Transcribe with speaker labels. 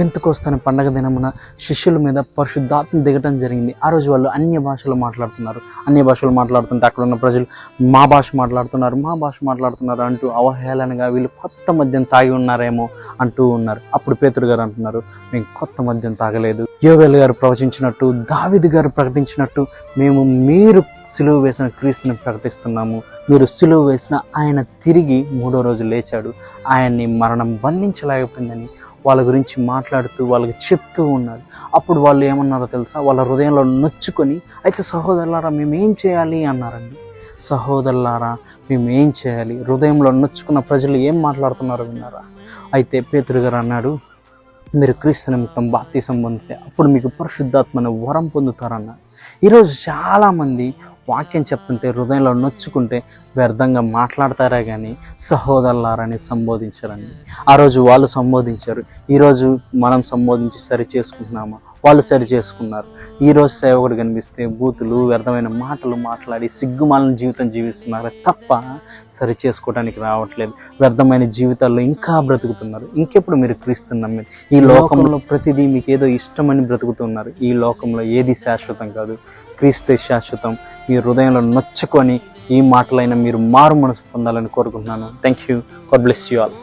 Speaker 1: పెంతుకోస్తాన పండగ దినమున శిష్యుల మీద పరిశుద్ధాత్మ దిగటం జరిగింది. ఆ రోజు వాళ్ళు అన్య భాషలు మాట్లాడుతున్నారు. అన్య భాషలు మాట్లాడుతుంటే అక్కడ ఉన్న ప్రజలు మా భాష మాట్లాడుతున్నారు మా భాష మాట్లాడుతున్నారు అంటూ అవహేళనగా వీళ్ళు కొత్త మద్యం తాగి ఉన్నారేమో అంటూ ఉన్నారు. అప్పుడు పేతుడు గారు అంటున్నారు మేము కొత్త మద్యం తాగలేదు. యోవేలు గారు ప్రవచించినట్టు దావిది గారు ప్రకటించినట్టు మేము మీరు సిలువ వేసిన క్రీస్తుని ప్రకటిస్తున్నాము. మీరు సిలువ వేసిన ఆయన తిరిగి మూడో రోజు లేచాడు. ఆయన్ని మరణం బంధించలేకపోయిందని వాళ్ళ గురించి మాట్లాడుతూ వాళ్ళకి చెప్తూ ఉన్నారు. అప్పుడు వాళ్ళు ఏమన్నారో తెలుసా? వాళ్ళ హృదయంలో నొచ్చుకొని అయితే సహోదరులారా మేమేం చేయాలి అన్నారండి. సహోదరులారా మేమేం చేయాలి? హృదయంలో నొచ్చుకున్న ప్రజలు ఏం మాట్లాడుతున్నారో విన్నారా? అయితే పేతురు గారు అన్నాడు మీరు క్రీస్తు నిమిత్తం బాప్తీసం పొందితే అప్పుడు మీకు పరిశుద్ధాత్మను వరం పొందుతారన్నారు. ఈరోజు చాలామంది వాక్యం చెప్తుంటే హృదయంలో నొచ్చుకుంటే వ్యర్థంగా మాట్లాడతారా కానీ సహోదరులారని సంబోధించారండి. ఆ రోజు వాళ్ళు సంబోధించారు. ఈరోజు మనం సంబోధించి సరి చేసుకుంటున్నామా? వాళ్ళు సరి చేసుకున్నారు. ఈరోజు సేవకుడు కనిపిస్తే బూతులు వ్యర్థమైన మాటలు మాట్లాడి సిగ్గుమాలిన జీవితం జీవిస్తున్నారు తప్ప సరి చేసుకోవడానికి రావట్లేదు. వ్యర్థమైన జీవితాల్లో ఇంకా బ్రతుకుతున్నారు. ఇంకెప్పుడు మీరు క్రీస్తు నమ్మి? ఈ లోకంలో ప్రతిదీ మీకు ఏదో ఇష్టమని బ్రతుకుతున్నారు. ఈ లోకంలో ఏది శాశ్వతం కాదు. క్రీస్తే శాశ్వతం. మీ హృదయంలో నొచ్చుకొని ఈ మాటలైన మీరు మారు మనసు పొందాలని కోరుకుంటున్నాను. Thank you God bless you all